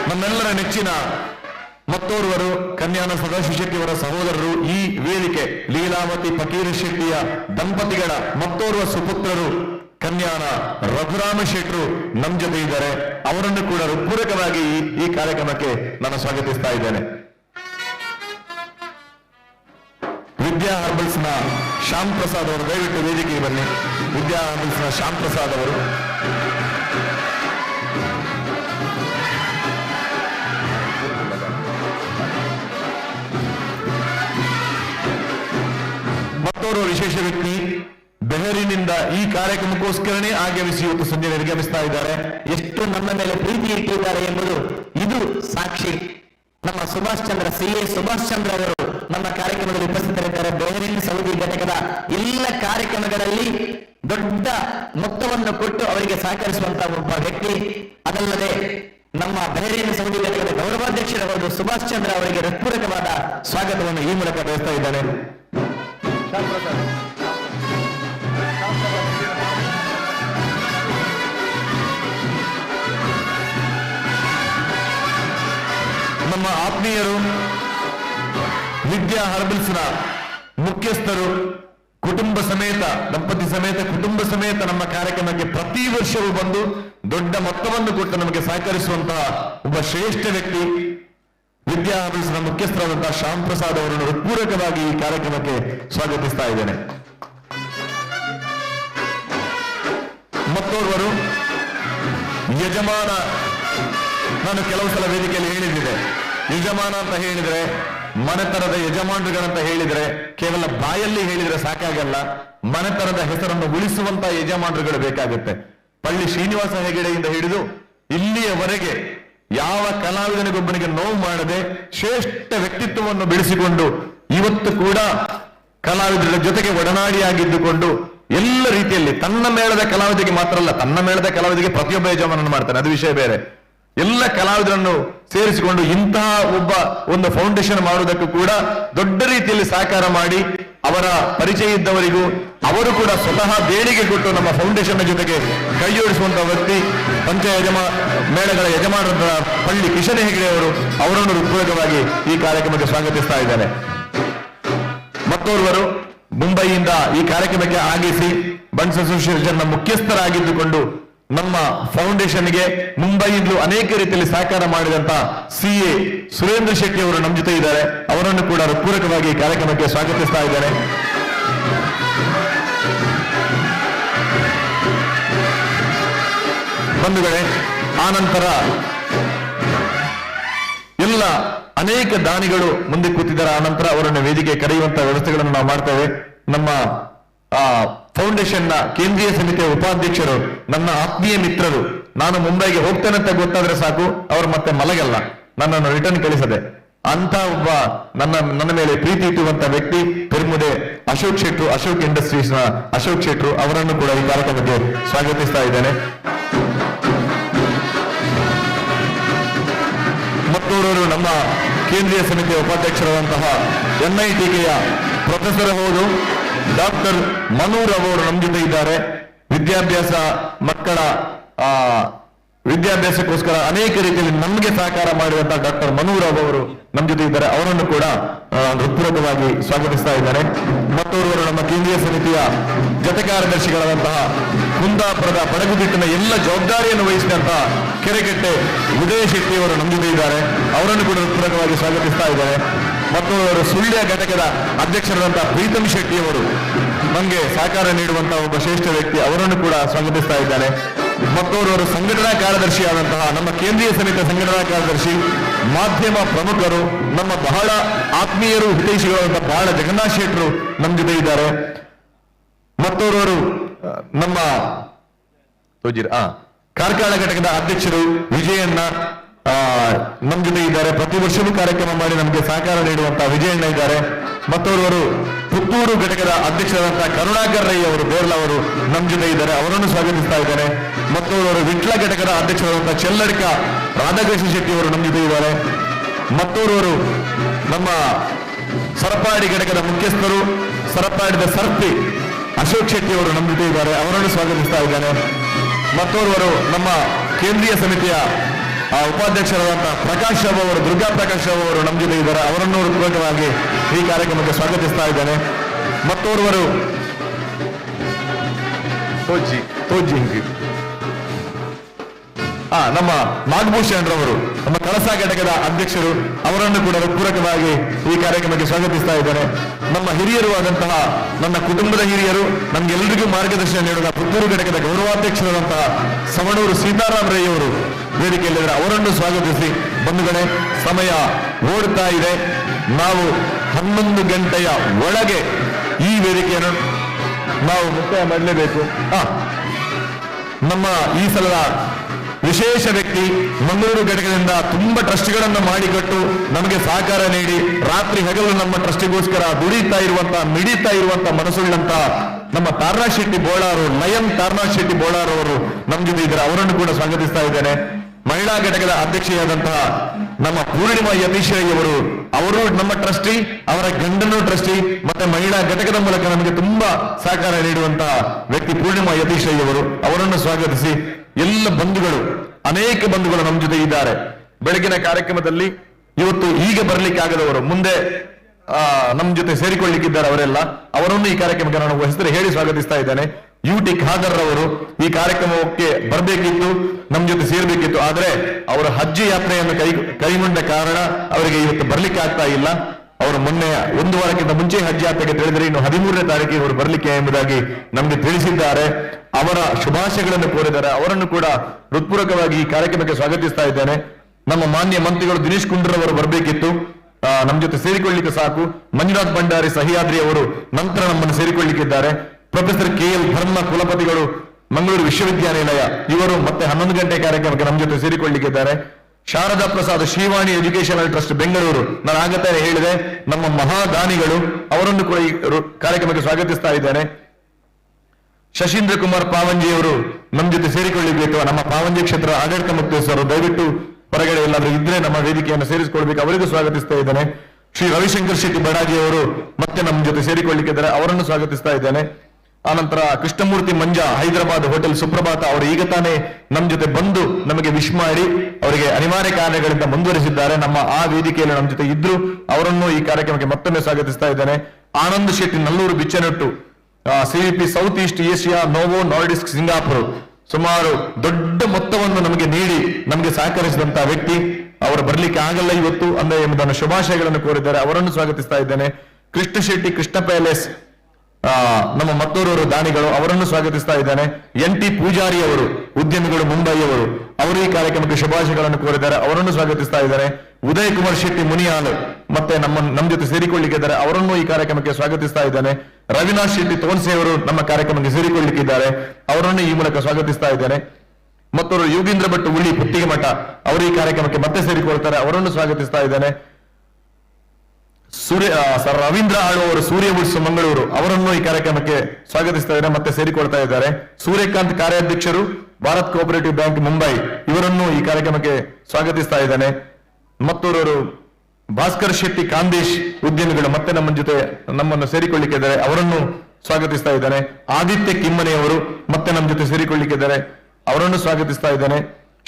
ನಮ್ಮೆಲ್ಲರ ನೆಚ್ಚಿನ ಮತ್ತೋರ್ವರು, ಕನ್ಯಾನ ಸದಾಶಿವ ಶೆಟ್ಟಿಯವರ ಸಹೋದರರು, ಈ ವೇದಿಕೆ ಲೀಲಾವತಿ ಫಕೀರ ಶೆಟ್ಟಿಯ ದಂಪತಿಗಳ ಮತ್ತೋರ್ವ ಸುಪುತ್ರರು, ಕನ್ಯಾನ ರಘುರಾಮ ಶೆಟ್ಟರು ನಮ್ ಜೊತೆ ಇದ್ದಾರೆ. ಅವರನ್ನು ಕೂಡ ಹೃತ್ಪೂರ್ವಕವಾಗಿ ಈ ಈ ಕಾರ್ಯಕ್ರಮಕ್ಕೆ ನಾನು ಸ್ವಾಗತಿಸ್ತಾ ಇದ್ದೇನೆ. ವಿದ್ಯಾ ಹರ್ಬಲ್ಸ್ನ ಶ್ಯಾಮ್ ಪ್ರಸಾದ್ ಅವರು, ದಯವಿಟ್ಟು ವೇದಿಕೆಗೆ ಬನ್ನಿ. ವಿದ್ಯಾ ಹರ್ಬಲ್ಸ್ನ ಶ್ಯಾಮ್ ಪ್ರಸಾದ್ ಅವರು. ಮತ್ತೋರ್ವ ವಿಶೇಷ ವ್ಯಕ್ತಿ ಬೆಹರಿನಿಂದ ಈ ಕಾರ್ಯಕ್ರಮಕ್ಕೋಸ್ಕರನೇ ಆಗಮಿಸಿ ಇವತ್ತು ಸಂಜೆ ನಿರ್ಗಮಿಸ್ತಾ ಇದ್ದಾರೆ. ಎಷ್ಟು ನಮ್ಮ ಮೇಲೆ ಪ್ರೀತಿ ಇಟ್ಟಿದ್ದಾರೆ ಎಂಬುದು ಇದು ಸಾಕ್ಷಿ. ನಮ್ಮ ಸುಭಾಷ್ ಚಂದ್ರ, ಸಿ ಎ ಸುಭಾಷ್ ಚಂದ್ರ ಅವರು ನಮ್ಮ ಕಾರ್ಯಕ್ರಮದಲ್ಲಿ ಉಪಸ್ಥಿತರಿದ್ದಾರೆ. ಬೆಹರಿನ ಸೌದಿ ಘಟಕದ ಎಲ್ಲ ಕಾರ್ಯಕ್ರಮಗಳಲ್ಲಿ ದೊಡ್ಡ ಮೊತ್ತವನ್ನು ಕೊಟ್ಟು ಅವರಿಗೆ ಸಹಕರಿಸುವಂತಹ ಒಬ್ಬ ವ್ಯಕ್ತಿ. ಅದಲ್ಲದೆ ನಮ್ಮ ಬೆಹರಿನ ಸೌದಿ ಘಟಕದ ಗೌರವಾಧ್ಯಕ್ಷರವರು ಸುಭಾಷ್ ಚಂದ್ರ ಅವರಿಗೆ ಹೃತ್ಪೂರ್ವಕವಾದ ಸ್ವಾಗತವನ್ನು ಈ ಮೂಲಕ ಬಯಸ್ತಾ ಇದ್ದಾನೆ. ನಮ್ಮ ಆತ್ಮೀಯರು, ವಿದ್ಯಾ ಹರ್ಬಲ್ಸ್ನ ಮುಖ್ಯಸ್ಥರು, ಕುಟುಂಬ ಸಮೇತ, ದಂಪತಿ ಸಮೇತ, ಕುಟುಂಬ ಸಮೇತ ನಮ್ಮ ಕಾರ್ಯಕ್ರಮಕ್ಕೆ ಪ್ರತಿ ವರ್ಷವೂ ಬಂದು ದೊಡ್ಡ ಮೊತ್ತವನ್ನು ಕೊಟ್ಟು ನಮಗೆ ಸಹಕರಿಸುವಂತಹ ಒಬ್ಬ ಶ್ರೇಷ್ಠ ವ್ಯಕ್ತಿ ವಿದ್ಯಾ ಆಫೀಸ್ನ ಮುಖ್ಯಸ್ಥರಾದಂತಹ ಶ್ಯಾಮ್ ಪ್ರಸಾದ್ ಅವರನ್ನು ಪೂರಕವಾಗಿ ಈ ಕಾರ್ಯಕ್ರಮಕ್ಕೆ ಸ್ವಾಗತಿಸ್ತಾ ಇದ್ದೇನೆ. ಮತ್ತೋರ್ವರು ಯಜಮಾನ, ನಾನು ಕೆಲವು ಸಲ ವೇದಿಕೆಯಲ್ಲಿ ಹೇಳಿದ್ದೆ ಯಜಮಾನ ಅಂತ ಹೇಳಿದ್ರೆ ಮನೆತನದ ಯಜಮಾನರುಗಳಂತ ಹೇಳಿದ್ರೆ ಕೇವಲ ಬಾಯಲ್ಲಿ ಹೇಳಿದ್ರೆ ಸಾಕಾಗಲ್ಲ ಮನೆತನದ ಹೆಸರನ್ನು ಉಳಿಸುವಂತಹ ಯಜಮಾನರುಗಳು ಬೇಕಾಗುತ್ತೆ. ಪಳ್ಳಿ ಶ್ರೀನಿವಾಸ ಹೆಗಡೆಯಿಂದ ಹಿಡಿದು ಇಲ್ಲಿಯವರೆಗೆ ಯಾವ ಕಲಾವಿದನಿಗೊಬ್ಬನಿಗೆ ನೋವು ಮಾಡದೆ ಶ್ರೇಷ್ಠ ವ್ಯಕ್ತಿತ್ವವನ್ನು ಬೆಳೆಸಿಕೊಂಡು ಇವತ್ತು ಕೂಡ ಕಲಾವಿದರ ಜೊತೆಗೆ ಒಡನಾಡಿಯಾಗಿದ್ದುಕೊಂಡು ಎಲ್ಲ ರೀತಿಯಲ್ಲಿ ತನ್ನ ಮೇಳದ ಕಲಾವಿದಿಗೆ ಮಾತ್ರ ಅಲ್ಲ, ತನ್ನ ಮೇಳದ ಕಲಾವಿದಿಗೆ ಪ್ರತಿಯೊಬ್ಬ ಯಜಮಾನನ್ನು ಮಾಡ್ತಾನೆ. ಅದು ವಿಷಯ ಬೇರೆ. ಎಲ್ಲ ಕಲಾವಿದರನ್ನು ಸೇರಿಸಿಕೊಂಡು ಇಂತಹ ಒಬ್ಬ ಒಂದು ಫೌಂಡೇಶನ್ ಮಾಡುವುದಕ್ಕೂ ಕೂಡ ದೊಡ್ಡ ರೀತಿಯಲ್ಲಿ ಸಹಕಾರ ಮಾಡಿ ಅವರ ಪರಿಚಯ ಇದ್ದವರಿಗೂ ಅವರು ಕೂಡ ಸ್ವತಃ ದೇಣಿಗೆ ಕೊಟ್ಟು ನಮ್ಮ ಫೌಂಡೇಶನ್ ಜೊತೆಗೆ ಕೈಜೋಡಿಸುವಂತಹ ವ್ಯಕ್ತಿ ಪಂಚ ಯಜಮ, ಮೇಳಗಳ ಯಜಮಾನರಾದ ಪಳ್ಳಿ ಕಿಶನ್ ಹೆಗಡೆ ಅವರು ಅವರನ್ನು ಹೃತ್ಪೂರ್ವಕವಾಗಿ ಈ ಕಾರ್ಯಕ್ರಮಕ್ಕೆ ಸ್ವಾಗತಿಸ್ತಾ ಇದ್ದಾರೆ ಮತ್ತೋರ್ವರು ಮುಂಬೈಯಿಂದ ಈ ಕಾರ್ಯಕ್ರಮಕ್ಕೆ ಆಗಿಸಿ ಬನ್ಸ್ ಅಸೋಸಿಯೇಷನ್ನ ಮುಖ್ಯಸ್ಥರಾಗಿದ್ದುಕೊಂಡು ನಮ್ಮ ಫೌಂಡೇಶನ್ಗೆ ಮುಂಬೈಯಿಂದಲೂ ಅನೇಕ ರೀತಿಯಲ್ಲಿ ಸಹಕಾರ ಮಾಡಿದಂತ ಸಿ ಎ ಸುರೇಂದ್ರ ಶೆಟ್ಟಿ ಅವರು ನಮ್ಮ ಜೊತೆ ಇದ್ದಾರೆ. ಅವರನ್ನು ಕೂಡ ಪೂರಕವಾಗಿ ಕಾರ್ಯಕ್ರಮಕ್ಕೆ ಸ್ವಾಗತಿಸ್ತಾ ಇದ್ದಾರೆ ಬಂಧುಗಳೇ ಆನಂತರ ಎಲ್ಲ ಅನೇಕ ದಾನಿಗಳು ಮುಂದೆ ಕೂತಿದ್ದಾರೆ. ಆ ನಂತರ ಅವರನ್ನು ವೇದಿಕೆ ಕರೆಯುವಂತ ವ್ಯವಸ್ಥೆಗಳನ್ನು ನಾವು ಮಾಡ್ತೇವೆ. ನಮ್ಮ, ಆ ಫೌಂಡೇಶನ್ನ ಕೇಂದ್ರೀಯ ಸಮಿತಿಯ ಉಪಾಧ್ಯಕ್ಷರು ನನ್ನ ಆತ್ಮೀಯ ಮಿತ್ರರು. ನಾನು ಮುಂಬೈಗೆ ಹೋಗ್ತೇನೆ ಅಂತ ಗೊತ್ತಾದ್ರೆ ಸಾಕು, ಅವರು ಮತ್ತೆ ಮಲಗಲ್ಲ. ನನ್ನನ್ನು ರಿಟರ್ನ್ ಕಳಿಸದೆ. ಅಂತ ಒಬ್ಬ ನನ್ನ ನನ್ನ ಮೇಲೆ ಪ್ರೀತಿ ಇಟ್ಟುವಂತ ವ್ಯಕ್ತಿ ಪೆರ್ಮುದೆ ಅಶೋಕ್ ಶೆಟ್ರು, ಅಶೋಕ್ ಇಂಡಸ್ಟ್ರೀಸ್ನ ಅಶೋಕ್ ಶೆಟ್ರು ಅವರನ್ನು ಕೂಡ ಈ ಕಾರ್ಯಕ್ರಮಕ್ಕೆ ಸ್ವಾಗತಿಸ್ತಾ ಇದ್ದೇನೆ. ಮತ್ತೋರವರು ನಮ್ಮ ಕೇಂದ್ರೀಯ ಸಮಿತಿಯ ಉಪಾಧ್ಯಕ್ಷರಾದಂತಹ ಎನ್ಐಟಿಕೆಯ ಪ್ರೊಫೆಸರ್ ಹೌದು. ಡಾಕ್ಟರ್ ಮನೂರ್ ಅವರು ನಮ್ಮ ಜೊತೆ ಇದ್ದಾರೆ. ವಿದ್ಯಾಭ್ಯಾಸ ಮಕ್ಕಳ ಆ, ವಿದ್ಯಾಭ್ಯಾಸಕ್ಕೋಸ್ಕರ ಅನೇಕ ರೀತಿಯಲ್ಲಿ ನಮಗೆ ಸಹಕಾರ ಮಾಡಿದಂತಹ ಡಾಕ್ಟರ್ ಮನೂರ್ ಅವರು ನಮ್ಮ ಜೊತೆ ಇದ್ದಾರೆ. ಅವರನ್ನು ಕೂಡ ಹೃತ್ಪೂರ್ವಕವಾಗಿ ಸ್ವಾಗತಿಸ್ತಾ ಇದ್ದಾರೆ. ಮತ್ತೋರ್ವರು ನಮ್ಮ ಕೇಂದ್ರೀಯ ಸಮಿತಿಯ ಜತೆ ಕಾರ್ಯದರ್ಶಿಗಳಾದಂತಹ ಕುಂದಾಪುರದ ಪಡಗುದಿಟ್ಟಿನ ಎಲ್ಲ ಜವಾಬ್ದಾರಿಯನ್ನು ವಹಿಸಿದಂತಹ ಕೆರೆಕಟ್ಟೆ ಉದಯ ಶೆಟ್ಟಿಯವರು ನಮ್ಮ ಜೊತೆ ಇದ್ದಾರೆ. ಅವರನ್ನು ಕೂಡ ಹೃತ್ಪೂರ್ವಕವಾಗಿ ಸ್ವಾಗತಿಸ್ತಾ ಇದ್ದಾರೆ. ಮತ್ತು ಅವರು ಸುಳ್ಯ ಘಟಕದ ಅಧ್ಯಕ್ಷರಾದಂತಹ ಪ್ರೀತಮ್ ಶೆಟ್ಟಿ ಅವರು ನಮಗೆ ಸಹಕಾರ ನೀಡುವಂತಹ ಒಬ್ಬ ಶ್ರೇಷ್ಠ ವ್ಯಕ್ತಿ, ಅವರನ್ನು ಕೂಡ ಸ್ವಾಗತಿಸ್ತಾ ಇದ್ದಾರೆ ಮತ್ತೋರವರು ಸಂಘಟನಾ ಕಾರ್ಯದರ್ಶಿಯಾದಂತಹ ನಮ್ಮ ಕೇಂದ್ರೀಯ ಸಮಿತಿಯ ಸಂಘಟನಾ ಕಾರ್ಯದರ್ಶಿ, ಮಾಧ್ಯಮ ಪ್ರಮುಖರು, ನಮ್ಮ ಬಹಳ ಆತ್ಮೀಯರು ಹಿತೈಷಿಗಳಾದಂತಹ ಬಹಳ ಜಗನ್ನಾಥ್ ಶೆಟ್ಟರು ನಮ್ಮ ಜೊತೆ ಇದ್ದಾರೆ. ಮತ್ತೋರ್ವರು ನಮ್ಮ ಕಾರ್ಕಳ ಘಟಕದ ಅಧ್ಯಕ್ಷರು ವಿಜಯಣ್ಣ ಆ, ನಮ್ ಜೊತೆ ಇದ್ದಾರೆ. ಪ್ರತಿ ವರ್ಷವೂ ಕಾರ್ಯಕ್ರಮ ಮಾಡಿ ನಮಗೆ ಸಹಕಾರ ನೀಡುವಂತಹ ವಿಜಯಣ್ಣ ಇದ್ದಾರೆ. ಮತ್ತೋರ್ವರು ಪುತ್ತೂರು ಘಟಕದ ಅಧ್ಯಕ್ಷರಾದಂತಹ ಕರುಣಾಕರ್ ರೈ ಅವರು ಬೇರ್ಲಾ ಅವರು ನಮ್ಮ ಜೊತೆ ಇದ್ದಾರೆ. ಅವರನ್ನು ಸ್ವಾಗತಿಸ್ತಾ ಇದ್ದಾರೆ ಮತ್ತೋರ್ವರು ವಿಟ್ಲ ಘಟಕದ ಅಧ್ಯಕ್ಷರಾದಂತಹ ಚೆಲ್ಲಡಿಕ ರಾಧಾಕೃಷ್ಣ ಶೆಟ್ಟಿ ಅವರು ನಮ್ಮ ಜೊತೆ ಇದ್ದಾರೆ. ಮತ್ತೋರ್ವರು ನಮ್ಮ ಸರಪಾಡಿ ಘಟಕದ ಮುಖ್ಯಸ್ಥರು ಸರಪಾಡಿದ ಸರ್ಪಿ ಅಶೋಕ್ ಶೆಟ್ಟಿ ಅವರು ನಮ್ಮ ಜೊತೆ ಇದ್ದಾರೆ. ಅವರನ್ನು ಸ್ವಾಗತಿಸ್ತಾ ಇದ್ದಾರೆ ಮತ್ತೋರ್ವರು ನಮ್ಮ ಕೇಂದ್ರೀಯ ಸಮಿತಿಯ ಆ, ಉಪಾಧ್ಯಕ್ಷರಾದಂತಹ ಪ್ರಕಾಶ್ ರಾವ್ ಅವರು ದುರ್ಗಾ ಪ್ರಕಾಶ್ ರಾವ್ ಅವರು ನಮ್ಮ ಜೊತೆ ಇದ್ದಾರೆ. ಅವರನ್ನು ಪೂರ್ವಕವಾಗಿ ಈ ಕಾರ್ಯಕ್ರಮಕ್ಕೆ ಸ್ವಾಗತಿಸ್ತಾ ಇದ್ದೇನೆ. ಮತ್ತೋರ್ವರು? ತೋಜಿ ಆ ನಮ್ಮ ನಾಗಭೂಷಣ್ ರವರು ನಮ್ಮ ಕಳಸ ಘಟಕದ ಅಧ್ಯಕ್ಷರು ಅವರನ್ನು ಕೂಡ ಪೂರಕವಾಗಿ ಈ ಕಾರ್ಯಕ್ರಮಕ್ಕೆ ಸ್ವಾಗತಿಸ್ತಾ ಇದ್ದಾರೆ ನಮ್ಮ ಹಿರಿಯರು ಆದಂತಹ ನನ್ನ ಕುಟುಂಬದ ಹಿರಿಯರು ನಮ್ಗೆಲ್ಲರಿಗೂ ಮಾರ್ಗದರ್ಶನ ನೀಡುವ ಪುತ್ತೂರು ಘಟಕದ ಗೌರವಾಧ್ಯಕ್ಷರಾದಂತಹ ಸವಣೂರು ಸೀತಾರಾಮ್ ರೈ ಅವರು ವೇದಿಕೆಯಲ್ಲಿದ್ದಾರೆ ಅವರನ್ನು ಸ್ವಾಗತಿಸಿ. ಬಂಧುಗಳೇ, ಸಮಯ ಓಡ್ತಾ ಇದೆ. ನಾವು ಹನ್ನೊಂದು ಗಂಟೆಯ ಒಳಗೆ ಈ ವೇದಿಕೆಯನ್ನು ನಾವು ಮುಕ್ತಾಯ ಮಾಡಲೇಬೇಕು. ನಮ್ಮ ಈ ಸಲದ ವಿಶೇಷ ವ್ಯಕ್ತಿ ಮಂಗಳೂರು ಘಟಕದಿಂದ ತುಂಬಾ ಟ್ರಸ್ಟ್ಗಳನ್ನು ಮಾಡಿಕೊಟ್ಟು ನಮಗೆ ಸಹಕಾರ ನೀಡಿ, ರಾತ್ರಿ ಹಗಲು ನಮ್ಮ ಟ್ರಸ್ಟಿಗೋಸ್ಕರ ದುಡಿತಾ ಇರುವಂತಹ ಮಿಡಿತಾ ಇರುವಂತಹ ಮನಸ್ಸುಳ್ಳಂತ ನಮ್ಮ ತಾರನಾಥ್ ಶೆಟ್ಟಿ ಬೋಳಾರು, ನಯನ್ ತಾರನಾಥ್ ಶೆಟ್ಟಿ ಬೋಳಾರ್ ಅವರು ನಮ್ಮ ಜೊತೆ ಅವರನ್ನು ಕೂಡ ಸ್ವಾಗತಿಸ್ತಾ ಇದ್ದೇನೆ. ಮಹಿಳಾ ಘಟಕದ ಅಧ್ಯಕ್ಷೆಯಾದಂತಹ ನಮ್ಮ ಪೂರ್ಣಿಮಾ ಯತೀಶ್ ರೈ ಅವರು ನಮ್ಮ ಟ್ರಸ್ಟಿ ಅವರ ಗಂಡನು ಟ್ರಸ್ಟಿ ಮತ್ತೆ ಮಹಿಳಾ ಘಟಕದ ಮೂಲಕ ನಮಗೆ ತುಂಬಾ ಸಹಕಾರ ನೀಡುವಂತಹ ವ್ಯಕ್ತಿ ಪೂರ್ಣಿಮಾ ಯತೀಶ್ ರೈ ಅವರು. ಅವರನ್ನು ಸ್ವಾಗತಿಸಿ ಎಲ್ಲ ಬಂಧುಗಳು ಅನೇಕ ಬಂಧುಗಳು ನಮ್ಮ ಜೊತೆ ಇದ್ದಾರೆ. ಬೆಳಗಿನ ಕಾರ್ಯಕ್ರಮದಲ್ಲಿ ಇವತ್ತು ಈಗ ಬರ್ಲಿಕ್ಕೆ ಆಗದವರು ಮುಂದೆ ಆ, ನಮ್ಮ ಜೊತೆ ಸೇರಿಕೊಳ್ಳಿಕ್ಕಿದ್ದಾರೆ ಅವರೆಲ್ಲ. ಅವರನ್ನು ಈ ಕಾರ್ಯಕ್ರಮಕ್ಕೆ ನಾನು ಹೆಸರು ಹೇಳಿ ಸ್ವಾಗತಿಸ್ತಾ ಇದ್ದೇನೆ. ಯು ಟಿ ಖಾದರ್ ಅವರು ಈ ಕಾರ್ಯಕ್ರಮಕ್ಕೆ ಬರಬೇಕಿತ್ತು ನಮ್ಮ ಜೊತೆ ಸೇರ್ಬೇಕಿತ್ತು. ಆದರೆ ಅವರ ಹಜ್ಜಿ ಯಾತ್ರೆಯನ್ನು ಕೈ, ಕೈಗೊಂಡ ಕಾರಣ ಅವರಿಗೆ ಇವತ್ತು ಬರ್ಲಿಕ್ಕೆ ಆಗ್ತಾ ಇಲ್ಲ. ಅವರು ಮೊನ್ನೆ ಒಂದು ವಾರಕ್ಕಿಂತ ಮುಂಚೆ ಹಜ್ ಯಾತ್ರೆಗೆ ತಿಳಿದರೆ ಇನ್ನು ಹದಿಮೂರನೇ ತಾರೀಕಿಗೆ ಅವರು ಬರಲಿಕ್ಕೆ ಎಂಬುದಾಗಿ ನಮಗೆ ತಿಳಿಸಿದ್ದಾರೆ. ಅವರ ಶುಭಾಶಯಗಳನ್ನು ಕೋರಿದ್ದಾರೆ. ಅವರನ್ನು ಕೂಡ ಹೃತ್ಪೂರ್ವಕವಾಗಿ ಈ ಕಾರ್ಯಕ್ರಮಕ್ಕೆ ಸ್ವಾಗತಿಸ್ತಾ ಇದ್ದೇನೆ. ನಮ್ಮ ಮಾನ್ಯ ಮಂತ್ರಿಗಳು ದಿನೇಶ್ ಕುಂಡ್ರವರು ಅವರು ಬರಬೇಕಿತ್ತು. ನಮ್ಮ ಜೊತೆ ಸೇರಿಕೊಳ್ಳಿಕ್ಕೆ ಸಾಕು. ಮಂಜುನಾಥ್ ಭಂಡಾರಿ ಸಹ್ಯಾದ್ರಿ ಅವರು ನಂತರ ನಮ್ಮನ್ನು ಸೇರಿಕೊಳ್ಳಿಕ್ಕಿದ್ದಾರೆ. ಪ್ರೊಫೆಸರ್ ಕೆ ಎಲ್ ಧರ್ಮ ಕುಲಪತಿಗಳು ಮಂಗಳೂರು ವಿಶ್ವವಿದ್ಯಾನಿಲಯ. ಇವರು ಮತ್ತೆ ಹನ್ನೊಂದು ಗಂಟೆ ಕಾರ್ಯಕ್ರಮಕ್ಕೆ ನಮ್ಮ ಜೊತೆ ಸೇರಿಕೊಳ್ಳಿಕ್ಕಿದ್ದಾರೆ ಶಾರದಾ ಪ್ರಸಾದ್ ಶ್ರೀವಾಣಿ ಎಜುಕೇಶನಲ್ ಟ್ರಸ್ಟ್ ಬೆಂಗಳೂರು. ನಾನು ಆಗತ್ತಾರೆ ಹೇಳಿದೆ, ನಮ್ಮ ಮಹಾದಾನಿಗಳು ಅವರನ್ನು ಕೂಡ ಈ ಕಾರ್ಯಕ್ರಮಕ್ಕೆ ಸ್ವಾಗತಿಸ್ತಾ ಇದ್ದೇನೆ ಶಶೀಂದ್ರ ಕುಮಾರ್ ಪಾವಂಜಿ ಅವರು ನಮ್ಮ ಜೊತೆ ಸೇರಿಕೊಳ್ಳಬೇಕು ನಮ್ಮ ಪಾವಂಜಿ ಕ್ಷೇತ್ರ ಆಡಳಿತ ಮುಕ್ತೇಶ್ವರು ದಯವಿಟ್ಟು ಹೊರಗಡೆ ಎಲ್ಲಾದ್ರೂ ಇದ್ರೆ ನಮ್ಮ ವೇದಿಕೆಯನ್ನು ಸೇರಿಸಿಕೊಳ್ಬೇಕು ಅವರಿಗೂ ಸ್ವಾಗತಿಸ್ತಾ ಇದ್ದೇನೆ. ಶ್ರೀ ರವಿಶಂಕರ್ ಶೆಟ್ಟಿ ಬಡಾಜಿ ಅವರು ಮತ್ತೆ ನಮ್ಮ ಜೊತೆ ಸೇರಿಕೊಳ್ಳಿಕ್ಕಿದ್ದಾರೆ ಅವರನ್ನು ಸ್ವಾಗತಿಸ್ತಾ ಇದ್ದೇನೆ. ಆನಂತರ ಕೃಷ್ಣಮೂರ್ತಿ ಮಂಜಾ, ಹೈದರಾಬಾದ್ ಹೋಟೆಲ್ ಸುಪ್ರಭಾತ ಅವರು ಈಗ ತಾನೇ ನಮ್ಮ ಜೊತೆ ಬಂದು ನಮಗೆ ವಿಶ್ ಮಾಡಿ ಅವರಿಗೆ ಅನಿವಾರ್ಯ ಕಾರ್ಯಗಳಿಂದ ಮುಂದುವರಿಸಿದ್ದಾರೆ. ನಮ್ಮ ಆ ವೇದಿಕೆಯಲ್ಲಿ ನಮ್ಮ ಜೊತೆ ಇದ್ರು. ಅವರನ್ನು ಈ ಕಾರ್ಯಕ್ರಮಕ್ಕೆ ಮತ್ತೊಮ್ಮೆ ಸ್ವಾಗತಿಸ್ತಾ ಇದ್ದೇನೆ. Anand Shetty Nallur Bichchanattu CVP south east Asia Novo Nordisk Singapore ಸುಮಾರು ದೊಡ್ಡ ಮೊತ್ತವನ್ನು ನಮಗೆ ನೀಡಿ ನಮಗೆ ಸಹಕರಿಸಿದಂತಹ ವ್ಯಕ್ತಿ. ಅವರು ಬರ್ಲಿಕ್ಕೆ ಆಗಲ್ಲ ಇವತ್ತು. ಅಂದ್ರೆ ಎಂಬುದನ್ನು ಶುಭಾಶಯಗಳನ್ನು ಕೋರಿದ್ದಾರೆ. ಅವರನ್ನು ಸ್ವಾಗತಿಸ್ತಾ ಇದ್ದೇನೆ. ಕೃಷ್ಣ ಶೆಟ್ಟಿ, ಕೃಷ್ಣ ಪ್ಯಾಲೇಸ್. ನಮ್ಮ ಮತ್ತೂರವರು ದಾನಿಗಳು ಅವರನ್ನು ಸ್ವಾಗತಿಸ್ತಾ ಇದ್ದಾನೆ. ಎನ್ ಟಿ ಪೂಜಾರಿ ಅವರು ಉದ್ಯಮಿಗಳು ಮುಂಬೈಯವರು, ಅವರು ಈ ಕಾರ್ಯಕ್ರಮಕ್ಕೆ ಶುಭಾಶಯಗಳನ್ನು ಕೋರಿದ್ದಾರೆ. ಅವರನ್ನು ಸ್ವಾಗತಿಸ್ತಾ ಇದ್ದಾರೆ. ಉದಯ್ ಕುಮಾರ್ ಶೆಟ್ಟಿ ಮುನಿಯಾಲ್ ಮತ್ತೆ ನಮ್ಮ ನಮ್ಮ ಜೊತೆ ಸೇರಿಕೊಳ್ಳಿಕ್ಕಿದ್ದಾರೆ ಅವರನ್ನು ಈ ಕಾರ್ಯಕ್ರಮಕ್ಕೆ ಸ್ವಾಗತಿಸ್ತಾ ಇದ್ದಾನೆ. ರವಿನಾಥ್ ಶೆಟ್ಟಿ ತೋನ್ಸೆ ಅವರು ನಮ್ಮ ಕಾರ್ಯಕ್ರಮಕ್ಕೆ ಸೇರಿಕೊಳ್ಳಿಕ್ಕಿದ್ದಾರೆ ಅವರನ್ನು ಈ ಮೂಲಕ ಸ್ವಾಗತಿಸ್ತಾ ಇದ್ದೇನೆ. ಮತ್ತವರು ಯೋಗೀಂದ್ರ ಭಟ್ ಉಳ್ಳಿ ಪುತ್ತಿಗೆ ಮಠ, ಅವರು ಈ ಕಾರ್ಯಕ್ರಮಕ್ಕೆ ಮತ್ತೆ ಸೇರಿಕೊಳ್ತಾರೆ. ಅವರನ್ನು ಸ್ವಾಗತಿಸ್ತಾ ಇದ್ದೇನೆ. ಸೂರ್ಯ ಸರ್ ರವೀಂದ್ರ ಆಳು ಅವರು ಸೂರ್ಯ ಬುಡ್ಸ್ ಮಂಗಳೂರು, ಅವರನ್ನು ಈ ಕಾರ್ಯಕ್ರಮಕ್ಕೆ ಸ್ವಾಗತಿಸ್ತಾ ಇದ್ದಾರೆ ಮತ್ತೆ ಸೇರಿಕೊಳ್ತಾ ಇದ್ದಾರೆ. ಸೂರ್ಯಕಾಂತ್ ಕಾರ್ಯಾಧ್ಯಕ್ಷರು, ಭಾರತ್ ಕೋಆಪರೇಟಿವ್ ಬ್ಯಾಂಕ್ ಮುಂಬೈ, ಇವರನ್ನು ಈ ಕಾರ್ಯಕ್ರಮಕ್ಕೆ ಸ್ವಾಗತಿಸ್ತಾ ಇದ್ದಾನೆ. ಮತ್ತೋರವರು, ಭಾಸ್ಕರ್ ಶೆಟ್ಟಿ, ಕಾಂದೇಶ್ ಉದ್ಯಮಿಗಳು ಮತ್ತೆ ನಮ್ಮ ಜೊತೆ ನಮ್ಮನ್ನು ಸೇರಿಕೊಳ್ಳಿಕ್ಕಿದ್ದಾರೆ. ಅವರನ್ನು ಸ್ವಾಗತಿಸ್ತಾ ಇದ್ದಾನೆ. ಆದಿತ್ಯ ಕಿಮ್ಮನೆಯವರು ಮತ್ತೆ ನಮ್ಮ ಜೊತೆ ಸೇರಿಕೊಳ್ಳಿಕ್ಕಿದ್ದಾರೆ. ಅವರನ್ನು ಸ್ವಾಗತಿಸ್ತಾ ಇದ್ದಾನೆ.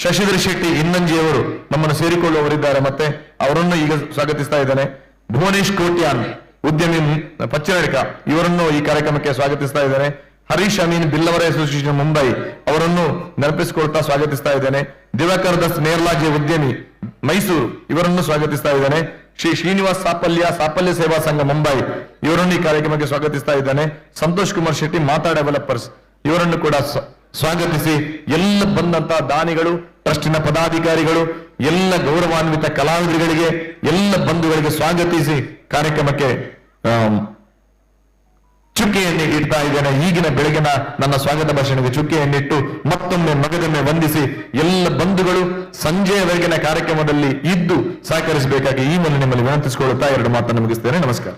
ಶಶಿಧರ್ ಶೆಟ್ಟಿ ಇನ್ನಂಜಿ ಅವರು ನಮ್ಮನ್ನು ಸೇರಿಕೊಳ್ಳುವವರಿದ್ದಾರೆ ಮತ್ತೆ ಅವರನ್ನು ಈಗ ಸ್ವಾಗತಿಸ್ತಾ ಇದ್ದಾನೆ. ಭುವನೇಶ್ ಕೋಟ್ಯಾನ್ ಉದ್ಯಮಿ ಪಚ್ಚನಡಿಕ ಇವರನ್ನು ಈ ಕಾರ್ಯಕ್ರಮಕ್ಕೆ ಸ್ವಾಗತಿಸ್ತಾ ಇದ್ದೇನೆ. ಹರೀಶ್ ಅಮೀನ್ ಬಿಲ್ಲವರ ಅಸೋಸಿಯೇಷನ್ ಮುಂಬೈ ಅವರನ್ನು ನೆನಪಿಸಿಕೊಳ್ತಾ ಸ್ವಾಗತಿಸ್ತಾ ಇದ್ದೇನೆ. ದಿವಾಕರ್ ದಸ್ ನೇರ್ಲಾಜೆ ಉದ್ಯಮಿ, ಮೈಸೂರು, ಇವರನ್ನು ಸ್ವಾಗತಿಸ್ತಾ ಇದ್ದಾನೆ. ಶ್ರೀ ಶ್ರೀನಿವಾಸ್ ಸಾಪಲ್ಯ ಸಾಪಲ್ಯ ಸೇವಾ ಸಂಘ ಮುಂಬೈ, ಇವರನ್ನು ಈ ಕಾರ್ಯಕ್ರಮಕ್ಕೆ ಸ್ವಾಗತಿಸ್ತಾ ಇದ್ದಾನೆ. ಸಂತೋಷ್ ಕುಮಾರ್ ಶೆಟ್ಟಿ ಮಾತಾ ಡೆವಲಪರ್ಸ್, ಇವರನ್ನು ಕೂಡ ಸ್ವ- ಸ್ವಾಗತಿಸಿ. ಎಲ್ಲ ಬಂದಂತಹ ದಾನಿಗಳು ಟ್ರಸ್ಟಿನ ಪದಾಧಿಕಾರಿಗಳು, ಎಲ್ಲ ಗೌರವಾನ್ವಿತ ಕಲಾವಿದರಿಗೆ ಎಲ್ಲ ಬಂಧುಗಳಿಗೆ ಸ್ವಾಗತಿಸಿ ಕಾರ್ಯಕ್ರಮಕ್ಕೆ ಚುಕ್ಕೆಯನ್ನು ಇಡ್ತಾ ಇದ್ದೇನೆ. ಈಗಿನ ಬೆಳಗಿನ ನನ್ನ ಸ್ವಾಗತ ಭಾಷಣಕ್ಕೆ ಚುಕ್ಕೆಯನ್ನಿಟ್ಟು ಮತ್ತೊಮ್ಮೆ ಮಗದೊಮ್ಮೆ ವಂದಿಸಿ ಎಲ್ಲ ಬಂಧುಗಳು ಸಂಜೆಯವರೆಗಿನ ಕಾರ್ಯಕ್ರಮದಲ್ಲಿ ಇದ್ದು ಸಹಕರಿಸಬೇಕಾಗಿ ಈ ಮೂಲಕ ನಿಮ್ಮಲ್ಲಿ ವಿನಂತಿಸಿಕೊಳ್ಳುತ್ತಾ ಎರಡು ಮಾತನ್ನು ಮುಗಿಸ್ತೇನೆ. ನಮಸ್ಕಾರ.